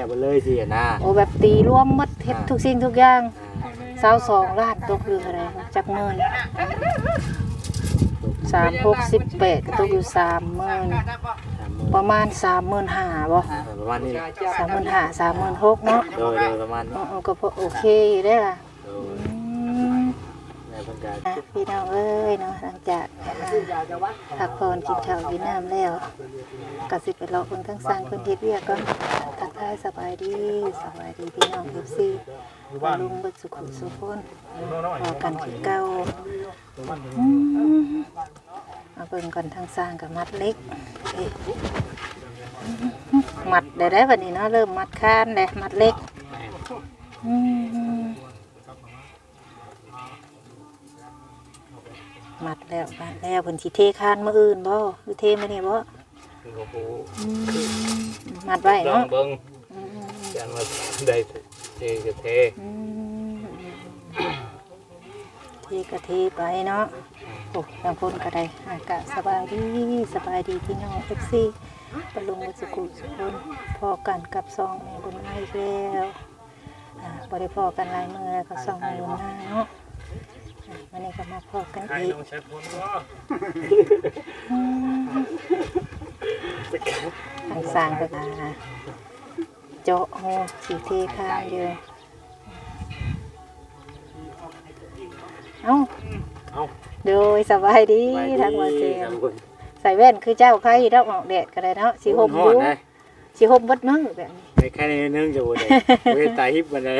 แล้วไปเลยสินะโอ้แบบตีรวมหมดเฮ็ดทุกสิ่งทุกอย่างอ่า22ล้านตกอยู่เท่าไหร่จักหมื่นสามหกสิบแปดก็ตกอยู่30,000สามหมื่นประมาณ35,000บ่อ่าประมาณนี้แหละ35,000 36,000เนาะโดยโดยประมาณนี้เออๆก็พอโอเคอยู่ได้อล่ะโดยอืมในบรรยากาศอะพี่น้องเอ้ยเนาะหลังจาก พักผ่อนกินข้าวกินน้ำแล้วก็สิไปรอคนทั้งสร้างคนเฮ็ดเวียกก่อนทักทายสบายดีสบายดีพี่น้อง FC มาลุงเบิดสุขุสุขคนพอกันคือเก่าอืมาเบิ่งก่อนทั้งสร้างกับมัดเล็กมัดได้ได้บัดนี้เนาะเริ่มมัดคานแล้วมัดเล็กอืม มัดแล้วมัดแล้วเพิ่นสิเทคานมื้ออื่นบ่หรือเทมื้อนี้บ่อืมมัดไว้ลอเนาะงเบิ่งอืมยันว่าได้เทก็เทอืมเทก็เทไปเนาะโอ้บางคนก็ได้อากาศสบายดีสบายดีพี่น้อง FC ปะลุงวัดสุกุสุคนพอกันกับซองแม่บุญมาอีกแล้วอ่าบ่ได้พอกันหลายมื้อแล้วก็ซองแม่บุญมาเนาะอ่า วันนี้ก็มาพอกันใครอีกต้องใช้พ้นบ่ทางสร้างก็มาเจาะโหสีเทข้างเดียวเอ้าเอ้าโดยสบายดีไปทางว่าเจทามงคนใส่แว่นคือเจ้าใครดอกออกแดดก็ได้เนาะสีห่มอฮ้อนยู่ได้สีห่มเบดมือแบบนี้ในแค่นี้นึงจะบ่ได้เว้ยตายฮิปมันได้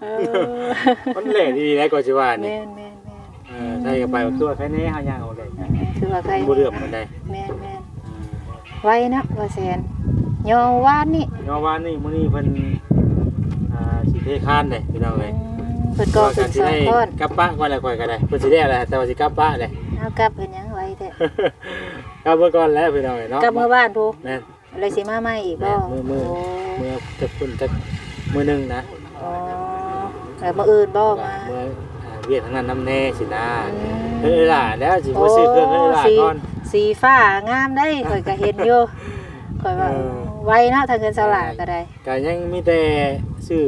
เออมันแหล่ดีแล้วก็สิว่านี่แม่น แม่นแม่นเออใส่กันไปตัวแค่นี้เฮาย่างเอาได้คือว่าใครบ่เรื่องมันได้แม่นแม่นไว้นะว่าแสนยอวานนี่ยอวานนี่มื้อนี้เพิ่นอ่าสิเทคานเด้พี่น้องเอ้ยเพิ่นก็เป็นสิสองได้กลับบ้านก่อนแล้วค่อยก็ได้เพิ่นสิได้อะไรแต่ว่าสิกลับบ้านเลยเอากลับเพิ่นยังไว้แต่กลับเมื่อก่อนแล้วพี่น้องเอ้ยเนาะกลับเมื่อบ้านพูแม่นอะไรสิมาใหม่อีกบ่มือมือมื่อจะคุณจะมื้อนึงนะอ๋อแล้วมื้ออื่นบ่มามื่ออ่า เวียดทางนั้นน้ำแน่สินะเฮ้ยล่ะแล้วสิบ่ซื้อเครื่องเฮ้ยล่ะก่อนสีฟ้างามได้ข่อยก็เห็นอยู่ข่อยว่าไวเนาะทางเงินสลากก็ได้ก็ยังมีแต่ซื้อ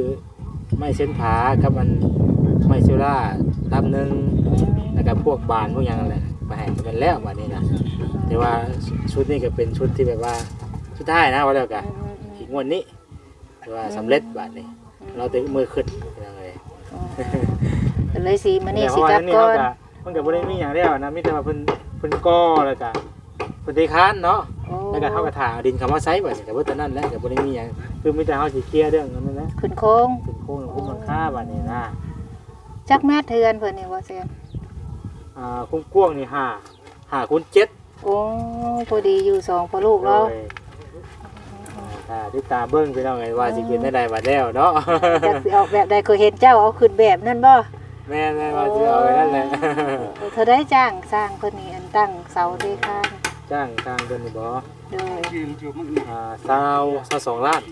ไม้เส้นผากับมันไม้เซล่าลำหนึ่งแล้วก็พวกบานพวกหยังนั่นแหละไปให้มันแล้วบัดนี้นะแต่ว่าชุดนี้ก็เป็นชุดที่แบบว่าสุดท้ายนะว่าแล้วกันอีกงวดนี้ว่าสำเร็จบาทนี้เราเต็มมือขึ้นยังไงก็เลยสีมื้อนี้เพสิราะว่ากลับนี่ก่อเขานก็มันก็บ่ได้มีอย่างเดียวนะมีแต่ว่าเพิ่นเพิ่นก่อแล้วก็เพิ่นเทคานเนาะโอ้แล้วก็เฮาก็ถางเอาดินเข้ามาใส่บัดนี้ก็บ่แต่นั้นแหละก็บ่ได้มีหยังคือมีแต่เฮาสิเคลียร์เรื่องนั้นแหละขึ้นโค้งเป็นโครงคุ้มราคาบัดนี้นะจักแม่เทือนเพิ่นนี่ว่าแซ่นอ่าคุ้มกว้างนี่5 5คูณ7โอ้พอดีอยู่สองพ่อลูกเราโดยอ่าถ้าติดตามเบิ่งพี่น้องไงว่าสิเป็นได้ใดบัดแล้วเนาะจักสิออกแบบใดเคยเห็นเจ้าเอาขึ้นแบบนั้นบ่ แม่นๆว่าสิเอาไว้นั่นแหละเออเธอได้จ้างสร้างเพิ่นนี่อันตั้งเสาเทคานจ้างทางเดินนี่บ่โดยอ่าซาวซาวสองล้าน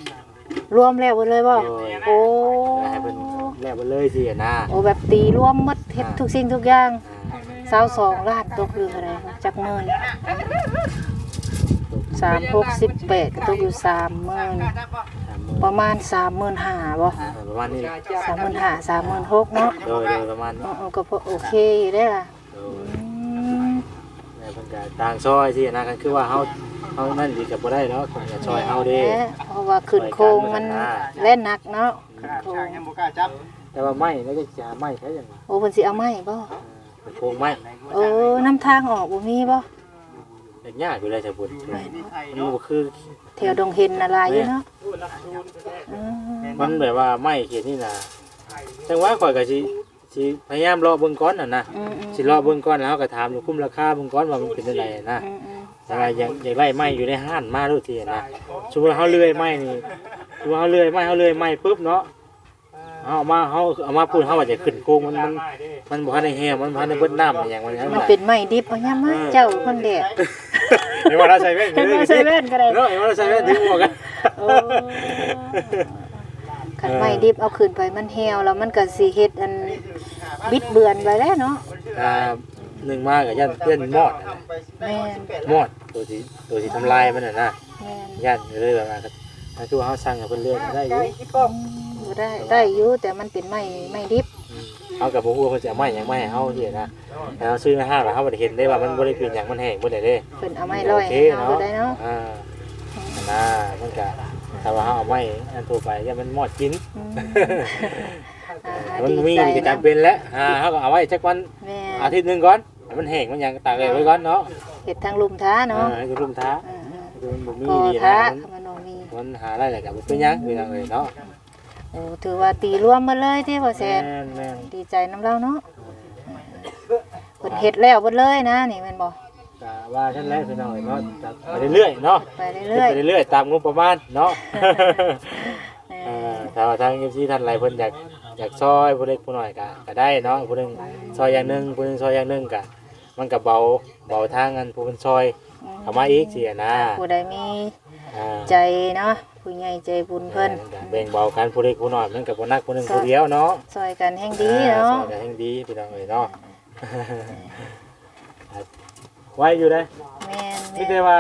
รวมแล้วเบิดเลยบ่โดยโอ้ให้เป็นแล้วไปเลยสินะโอ้แบบตีรวมหมดเฮ็ดทุกสิ่งทุกอย่างอ่าสาวสองล้านตกอยู่เท่าไหร่จักหมื่นสามหกสิบแปดก็ตกอยู่สามหมื่นสามหมื่นประมาณสามหมื่นห้าบ่อ่า ประมาณนี้แหละสามหมื่นห้าสามหมื่นหกเนาะโดยโดยประมาณเอนี้อๆก็พอโอเคอยู่ได้อล่ะโดยอืมในบรรยากาศต่างซอยสินะกันคือว่าเฮาเฮานั่นดีกับบ่ได้เนาะคนจะซอยเฮาเด้แหมเพราะว่าขึ้นโครงมันเล่นหนักเนาะขึ้นโครงแต่ว่าไม้แล้วก็จะหาไม้ใช้ยังไงโอ้เพิ่นสิเอาไม้บ่เป็นโครงไม้เออน้ำทางออกบ่มีบ่ เด็กยากอยู่เลยจ้ะบุญแม่นบ่มันบ่คือแถวดงเห็นอะไรอยู่เนาะอืมมันแบบว่าไม้เขียนนี่น่ะจังหวะข่อยก็สิสิพยายามรอเบิ่งก่อนน่ะนะอืมๆสิรอเบิ่งก่อนแล้วก็ถามดูคุ้มราคาเบิ่งก่อนว่ามันเป็นจังไดนะอืมแต่ว่าอยากอยากไล่ไม้อยู่ในห้านมาทุกทีนะสมมติเขาเลื่อยไม้นี่สมมติเขาเลื่อยไม้เขาเลื่อยไม้ปุ๊บเนาะ เอามาเขาเอามาพูดเขาว่าจะขึ้นโค้งมันมันมันบ่ทันได้แห้งมันบ่ทันได้เบิดน้ำอหย่างมันๆมันเป็นไม้ดิบเอาย่ามาเจ้าคนแดดเห็นว่าเราใส่แว่นเห็นว่าใส่แว่นก็ได้เนาะเห็นว่าเราใส่แว่นถึงหมวกกันโอ้ขันไม้ดิบเอาขึ้นไปมันเหี่ยวแล้วมันก็สิเฮ็ดอันบิดเบือนไปแล้วเนาะอ่าหนึ่งมากับยันเพื่อนมอดนั่นแหละแม่นมอดตัวที่ตัวที่ทำลายมันน่ะนะแม่นยันเลยแบบว่าถ้าคือว่าเฮาสั่งให้เพิ่นเลื่อนได้อยู่บ่ ได้ได้อยู่แต่มันเป็นไม้ไม้ดิบอืมเอากับบ่ฮู้ว่าเพิ่นจะเอาไม้หยังมาให้เฮาที่นะแต่เฮาซื้อมาห้าแล้วเฮาบ่ได้เห็นได้ว่ามันบ่ได้เป็นหยังมันแห้งบ่ได้เด้เพิ่นเอาไม้ลอยโอเคให้เอาเนาะบ่ได้เนาะอ่าน่ามันก็ถ้าว่าเฮาเอาไม้อันทั่วไปอย่ามันมอดกินอืมอ่ามันมีดีใจกิจกรรมเป็นแล้วอ่าเฮาก็เอาไว้จักวันแม่อาทิตย์หนึงก่อนให้มันแห้งมันหยังตากแดดไว้ก่อนเนาะเฮ็ดทางลุมท้าเอเนาะอให้คุณลุงท้าอ่าให้คุณบ่มีๆก่อดีท้านะขมันบ่มีมันหาได้แหละก็บ่เป็นหยังพี่น้องเอ้ยเนาะ โอ้ถือว่าตีรวมมาเลยที่บ่แซแม่นนแม่นดีใจน้ำเล่าเนาะเพิ่นเฮ็ดแล้วเบิดเลยนะนี่แม่นบ่ก็ว่าท่านแรกพี่น้องเอ้ยเนาะไปเรื่อยๆเนาะไปเรื่อยไปเรื่อยๆตามงบประมาณเนาะๆเอเอออถ้าว่าทางเอฟซีท่านใดเพิ่นอยากอยากซอยผู้เล็กผู้น้อยก็ก็ได้เนาะผู้หนึงซอยอย่างหนึงผู้หนึงซอยอย่างหนึงก็มันก็เบาเบาทางกันผู้เพิ่นซอยเข้ามาอีกสิอะนะผู้ใดมีอ่าใจเนาะ ผู้ใหญ่ใจบุญเพิ่นก็แบ่งเบากันผู้เล็กผู้น้อยมันก็บ่หนักผู้หนึงผู้เดียวเนาะซอยกันแห่งดีเนาะอ่ซอยกันให้ดีพี่น้องเอ้ยเนาะไว้อยู่ได้แม่นมีแต่ว่า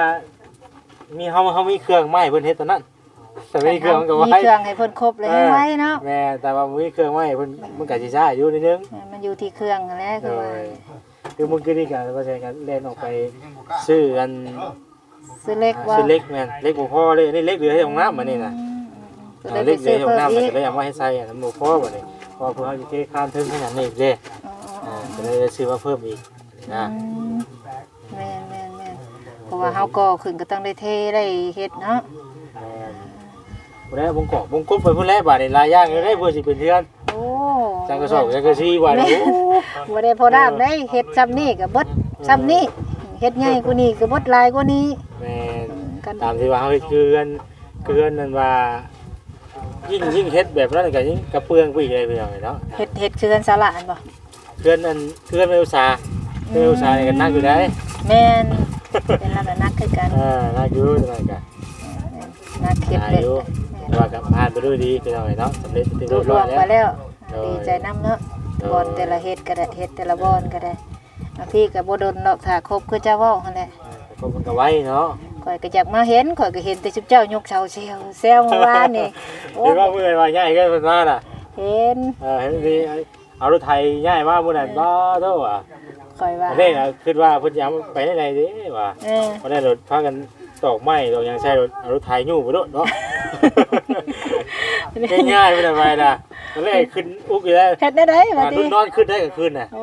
มีเฮาเฮามีเครื่องไม้เพิ่นเฮ็ดตอนนั้นแต่ไม่มีเครื่องมันก็มีไว้เครื่องให้เพิ่นครบเลยให้ไว้เนาะแม่แต่ว่ามีเครื่องไม้เพิ่นมันก็สิช้าอยู่นิดนึงมันอยู่ที่เครื่องนั่นแหละเอคือว่าอคือมึงคือนี่กันว่าใช่กันเล่นออกไปซื้อกัน ซื้อเล็กว่าซื้อเล็กแม่นเล็กบ่พอเลยนี่เล็กเหลือให้ของน้ำมานี่นะก็อ่าเลยไปเล็กเหลืซื้ออให้ขอเพิ่งมน้ำอีมันกก็เลยเอามาให้ใส่อันนั้นบ่พอบ่นี่พอเพื่อเฮาสิเทข้ามถึงขนาดนี้เด้อ๋ออ่าก็เลยซื้อมาเพิ่มอีกนะอืมแม่นแม่นแม่นเพราะว่าเฮาก่อขึ้นก็ต้องได้เทได้เฮ็ดเนาะแม่นบ่ได้วงกบวงกบไปพุ่นแล้วบาดนี้ลายย่างเลยได้เพื่อสิเป็นเทือนโอ้จังกระสอบจังกระซีว่าโอ้บ่ได้พอดามได้เฮ็ดซ้ำนี่ก็เบิดซ้ำนี่ เฮ็ดใหญ่กว่านี้ก็เบิดหลายกว่านี้แม่นกันตามที่ว่าเฮาเฮ็ดคือกันคือกันนั่นว่า ยิ่งยิ่งเฮ็ดแบบนั้นก็ยิ่งกระเปื้องไปอีกเลยพี่น้องเนาะเฮ็ดเฮ็ดคือกันสาระอันบ่เพื่อนอันเพื่อนไม่อุตส่าห์เพื่อนอุตส่าห์นี่กันนักอยู่ได้แม่นเป็นระดับนักคือกันอ่านักอยู่นั่นกันนักเฮ็ดอาเด็ดยุว่ากับผ่านไปด้วยดีพี่น้องเนาะสำเร็จเป็นดูเรียบดร้วองยแล้วไปแล้วดีใจน้ำเนาะบอลแต่ละเฮ็ดก็ได้เฮ็ดแต่ละบอลก็ได้อะ พี่ก็บ่โดนดอกถ้าครบคือเจ้าเว้าหั่นแหละก็มันก็ไว้เนาะข่อยก็อยากมาเห็นข่อยก็เห็นแต่ชุบเจ้ายกเสาเซลเซลเมื่อวานนี่โอ้เห็นว่าเมื่อว่าใหญ่กันเป็นว่าน่ะ เห็นเออเห็นดีเอารถไทยใหญ่มากมื้อนั้นบ่โตอะข่อยว่าอันนี้น่ะคิดว่าเพิ่นสิเอาไปได้ไหนดิว่าเออบ่ได้รถพากันตอกไม้ตอกหยังใช้รถเอารถไทยยู่ไปโดดเนาะง่ายๆไปเลยไปน่ะ ตอนแรกขึ้นอุกอยู่แล้วเฮ็ดได้ไดบัดอ่านี้นอนขึ้นได้กลางคืนน่ะโอ้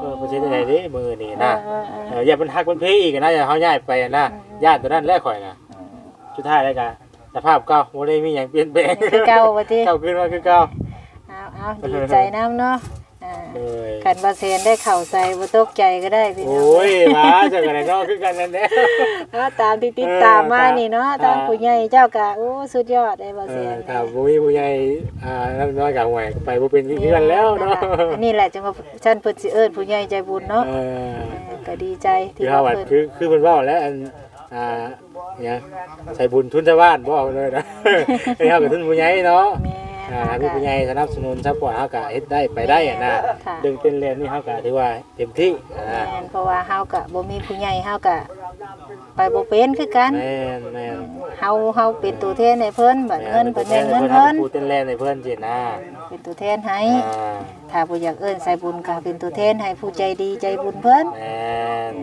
เออบ่ใช่ได้ไหนดิมื้อนี้นะเออเออเอออย่าเป็นฮักเป็นเพอีกนะอย่าเขาย้ายไปนะญาติตัวนั้นแรกข่อยนะสุดท้ายแล้วกันสภาพเก่าโมได้มีอย่างเปลี่ยนแปลงคือเก่าบัดนี้เก่าขึ้นมาคือเก่าเอาเอาดีใจน้ำเนาะ อ่าเลยคันบ่เซนได้เข้าใส่บ่ตกใจก็ได้พี่น้โอ้องยมาจากกันเนาะคือกันนั่นแหละเอาตามที่ติดตามมานี่เนาะเออตามผู้ใหญ่เจ้าก็โอ้สุดยอดได้บ่เอเซอนถ้าบ่มีผู้ใหญ่อ่านั่นน้อยกับห่วยไปบ่เป็นคือกันแล้วเนาะอันนี่แหละจังว่าฉันเพิ่นสิเอิ้นผู้ใหญ่ใจบุญเนาะเออเออก็ดีใจคืที่อเฮาว่าว่าเพิ่นคือคือเพิ่นเว้าแล้วอันอ่าเนี่ยใส่บุญทุนชาวบ้านบ่เอาเลยนะให้เฮากับทุนผู้ใหญ่เนาะแม่ อ่าถ้ามีผู้ใหญ่สนับสนุนซัพพอร์ตเฮาก็เฮ็ดได้ไปได้อะนะค่ะ ดึงเป็นเลนนี่เฮาก็ถือว่าเต็มที่อ่าแม่นเพราะว่าเฮาก็บ่มีผู้ใหญ่เฮาก็ไปบ่เป็นคือกันแม่นแม่นเฮาเฮาเป็นตัวแทนให้เพิ่นบัดเงินเพิ่นได้เงินเพิ่เพิ่นนผู้เต้นแลนในเพิ่นสินะเป็นตัวแทนให้ อ่าถ้าบ่อยากเอิ้นใส่บุญก็เป็นตัวแทนให้ผู้ใจดีใจบุญเพิ่น แม่น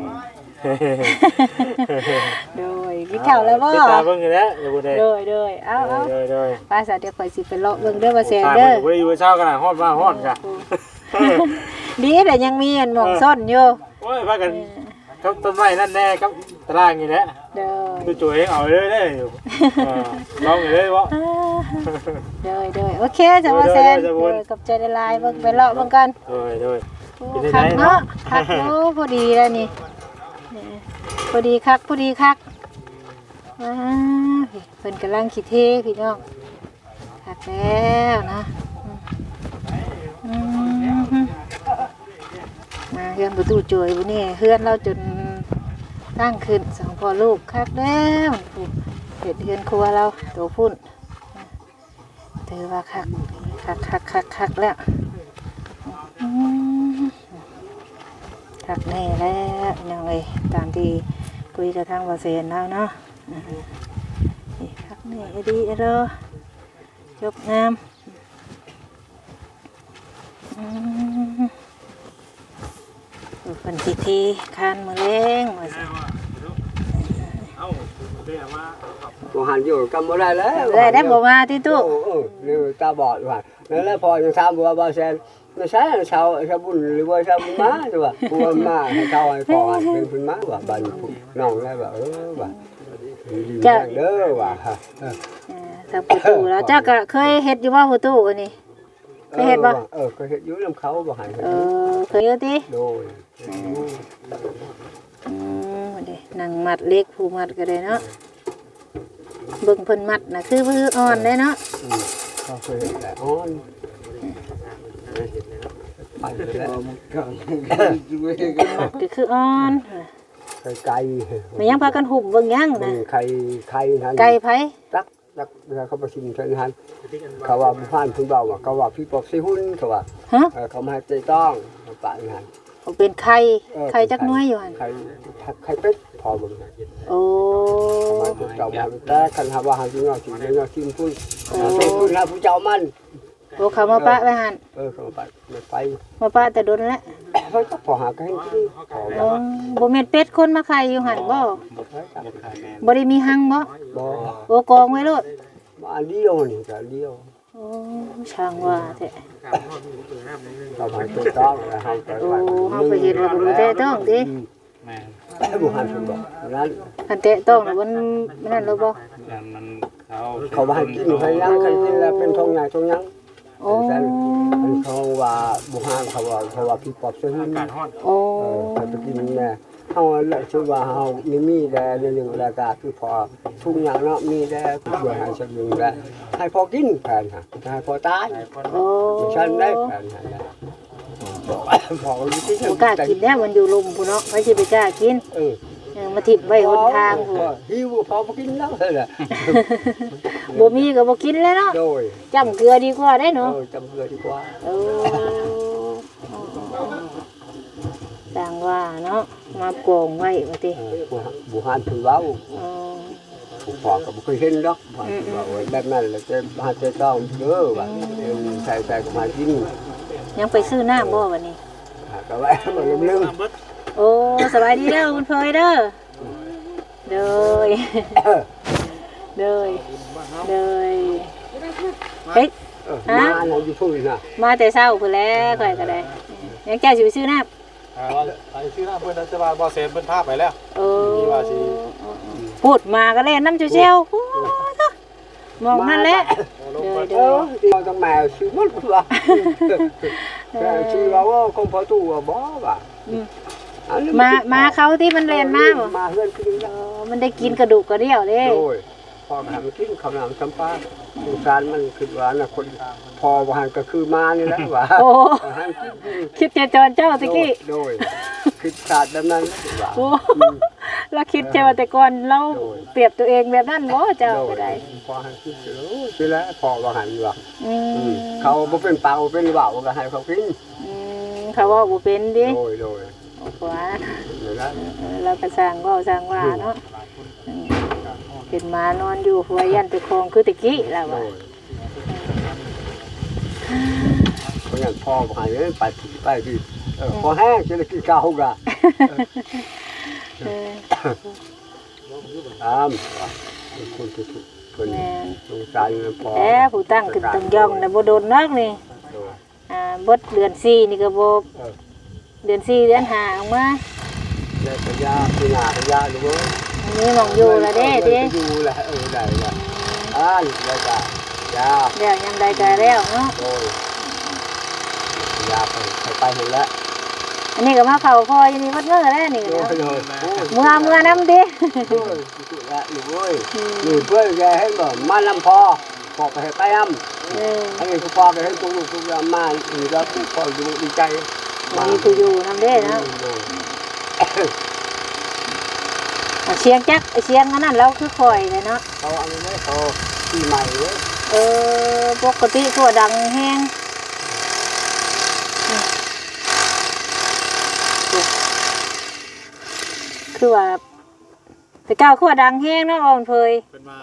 โดยกินข้าวแล้วบ่ติดตามเบิ่งอยู่แล้วอย่าพูดเลยโดยโดยเอาเอาโดยโดยป้าสาวเดี๋ยวข่อยสิไปเลาะเบิ่งเด้อว่าแซนตามเด้อบ่ได้อยู่เช้ากันน่ะฮอดมาฮอดจ้ะดีแต่ยังมีอันหม่องซ่อนอยู่โอ้ยพากันกับต้นไม้นั่นแน่กับตารางนี่แหละเด้อดูจุ๋ยเอาเลยเด้ออยู่เออลองอยู่เลยบ่เด้อเด้อโอเคจ้ะว่าแซนเด้อเด้อเด้อกับใจละลายเบิ่งไปเลาะเบิ่งกันโดยโดยโอ้เป็นคัไงกเนาะเนาะคักโอ้พอดีแล้วนี่นี่ พอดีคักพอดีคักว้าเพิ่นกำลังคิดเทพี่น้องคักแล้วนะมาเฮือนประตูจวยบุนี่เฮือนเราจนตั้งขึ้นสองพ่อลูกคักแล้วเห็ดเฮือนครัวเราตัวพุ่นถือว่าคักคักคักคักคักแล้ว อืมทักแน่แล้วยังไงตามที่คุยกับทางบาเซนแล้วเนาะนี่ครับนี่ดีไอ้รอจบงามอืมเป็นพิธีคานมือเล้งว่าสิบ่หันอยู่กันบ่ได้แล้วได้ได้บ่มาที่ตู้โอ้เออนี่ตาบอดว่านั่นแหละพอยังถามว่าบ่แซน ไม่ใช่ชาวชาวบุญหรือว่าชาวบุญมาใช่ป่ะผู้มาให้เขาให้พอเป็นเพิ่นมาว่าบัดน้องได้ว่าเออว่าดีๆเด้อว่าเออทางประตูแล้วเจ้าก็เคยเฮ็ดอยู่ว่าประตูอันนี้เคยเฮ็ดบ่เออเคยเฮ็ดอยู่นํเขาบ่ให้เออเคยอยู่ติโดยอืมว่าเด้นั่งมัดเล็กผู้มัดก็ได้เนาะเบิ่งเพิ่นมัดน่ะคือมืออ่อนได้เนาะอืมเขาเคยเฮ็ดแต่อ่อน ไปแล้วมัดก็คืออ่อนไก่ไก่มันยังพากันหุบเบิ่งยังนะไข่ไข่นั้นไก่ไผตักตักเวลาเขาประชุมเชิญทันเขาว่าผู้พันคุณเบาว่าเขาว่าพี่ปอกซีหุ้นเขาว่าฮะเขามาใจต้องเขาปะงานเอาเป็นไข่ไข่จักน้อยอยู่หันไข่ไข่เป็ดพอเบึงโอ้เขามาผู้เจ้ามาแต่คันหาว่าหาจริงเอาจริงเอาจริงพุ่นพุ่นนะผู้เจ้ามัน โอ้เขามาปะไว้หั่นเออเขามาไปไม่ไปมาปะแต่โดนแล้วเขาก็พอหากันที่พออ๋อบ่แม่นเป็ดคนมาไข่อยู่หั่นบ่บ่ได้มีหังบ่บ่โอ้กองไว้โลดมาอันเดียวนี่ก็อันเดียวโอ้ช่างว่าแท้เขามาใจต้องแล้วเขาไปโอ้เฮาไปเฮ็ดแล้วบ่รู้แต่ต้องติแม่ผู้พันคุณบอกนั้นคันแตะต้องแล้วมันมันนั่นแล้วบ่มันเขาเขาว่าให้กินให้ยังกันกินแล้วเป็นทองใหญ่ทองยัง โอ้อันเขาว่าบุหานเขาว่าเขาว่าพี่ปอบเสื้อหุ้นโอ้เออเขาไปกินแน่เฮาละชื่อว่าเฮามีมีแดในเรื่องรายการคือพอทุกอย่างเนาะมีแดผู้บริหารสักอย่างแดให้พอกินแผนฮะให้พอตายโอ้ฉันได้แผนฮะพอรู้ที่บ่กล้ากินแล้วมันอยู่ลมพุ่นเนาะไผสิไปกล้ากินเออ เออมาทิ่มไว้หนทางพุ่นหิวพอบ่กินแล้วเลยล่ะบ่มีก็บ่กินแล้วเนาะโดยจำเกลือดีกว่าได้เอเนาะอจำเกลือดีกว่าเออต่างว่าเนาะมาโกงไว้ว่าติเออบุหานถือเว้าเออผมพอก็บ่เคยเห็นดอกว่าว่าโอ้ยแบบนั้นแล้วจะหาจะต้องเด้อว่าเออใส่ใส่ก็มากินยังไปซื้อน้ำบ่วันนี้หาก็ไว้บ่ลืมลืม โอ้สบายดีเด้อคุณเพยเด้อเด้อเออเด้อเด้อเฮ้ยเออมาอันนั้นอยู่พุ่นน่ะมาแต่เช้าพุ่นแล้วข่อยก็ได้ยังเจ้าสิไปซื้อน้ำอ่าไอ้ชื่อหน้าเพิ่นจะว่าบ่เซนเพิ่นพาไปแล้วเออมีว่าสิพูดมาก็เล่นน้ำเจียวๆโอ้ยก็มองนั่นแหละเด้อเอเด้ออที่ต้องแมวชื่อมันว่าแต่ชื่อว่าว่าคงพอตู้ว่าบ่ว่าอื มอันนี้มามาเขาที่มันเล่นมาบ่มาเฮือนกินเออมันได้กินกระดูกกระเดี่ยวเด้โดยพอมามันกินข้าวหนามสัมปาสงสารมันคือว่าน่ะคนพอบ่หันก็คือมานี่แหละว่าโอ้หันกินคิดเจจอนเจ้าตะกี้โดยคิดศาสตร์แบบนั้นว่าโอ้แล้วคิดเจว่าแต่ก่อนเราเปรียบตัวเองแบบนั้นบ่เจ้าก็ได้พอให้คิดแล้วสิแล้วพอบ่หันว่าอือืมมเขาบ่เป็นปากบ่เป็นเว้าก็ให้เขากินอืมเขาว่าบ่เป็นดิโดยโดย ขวานี่นะเออเราก็สร้างเว้าสร้างว่าเนาะอืมเป็นหมานอนอยู่หัวยันตะคองคือตะกี้แล้วโดว่ะยเพราะงั้นพ่อบ่ให้เอ้ยไปผีไปที่เออพอแห้งจะได้กินข้าวกะเออตามว่าเป็นคนที่ถูกเพิ่นแม่นสงสารนะพ่อแอ้ผู้ตั้งขึ้นตังย่องน่ะบ่โดนนักนี่โดยอ่าบดเดือนสี่นี่ก็บ่ เออเดือนสี่เดือนห้าออกมาแล้วก็ยาพี่นาพยาหรือว่าอันนี้มองอยู่ละเด้เด้อยู่ละเออได้ละอ่านแล้วก็ยาแล้วยามใดก็แล้วเนาะโดยยาไปไปไปเห็นแล้วอันนี้ก็มาเผาพออยู่นี่วัดเมื่อแล้วนี่โดก็ยเนาะโดยโอ้ยเมื่อเมื่อน้ำดิโอ้ยสุดละหนูเว้ยนี่เพื่อนแกให้บอกมาลำพอพอไปให้ไปอ้ำเอออันนี้คือพอไปให้ตุกลูกตุกยามมาอีกแล้วพออยู่ดีใจ มีผู้อยู่น้ำเด้เนาะอะเชียงจักเชียงอันนั้นเราคือข่อยเลยเนาะเขาอันนี้เขาปีใหม่เว้ยเออปกติทั่วดังแห้งนี่คือว่าแต่ก้าวขั้วดังแห้งเนาะอ่อนเพยเป็นมา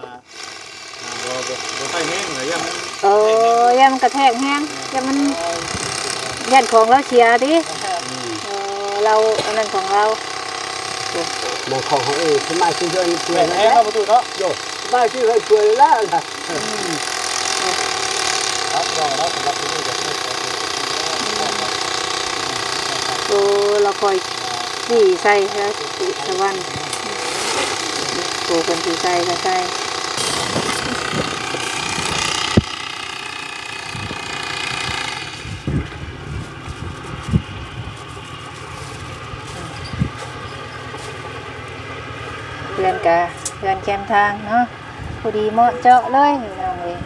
หาบ่บ่บ่ค่อยแห้งเลยยังมันเออย่ามันกระแทกแห้งย่ามัน ยันของเราเชียร์ดิเออเราอันนั้นของเรามองของเขาเองทำไมชื่อเรื่องเพื่อนแห้งเข้าประตูเนาะโยทำไมชื่อเรื่องเพื่อนแล้วล่ะครับรอแล้วสำหรับที่นี่จะไม่โอ้เราคอยขี่ใส่แล้วติสวรรค์โตกันขี่ใส่ก็ใส่เพื่อน กะเดินแคมทางเนาะพอดีเหมาะเจาะเลยน้องเลย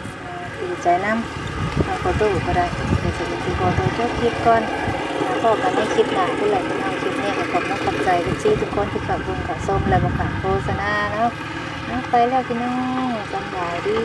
ดีใจน้ำเอาขอตู้ก็ได้เดี๋ยวจะไปขอตัวเจ้าคลิปก่อนพบกันในคลิปหนาที่ไหนที่น้องคลิปนี้ขอบคุณขอบใจทุกที่ทุกคนที่ขับบุญขับส้มและบขาดโฆษณาเนาะไปแล้วพี่น้องสบายดี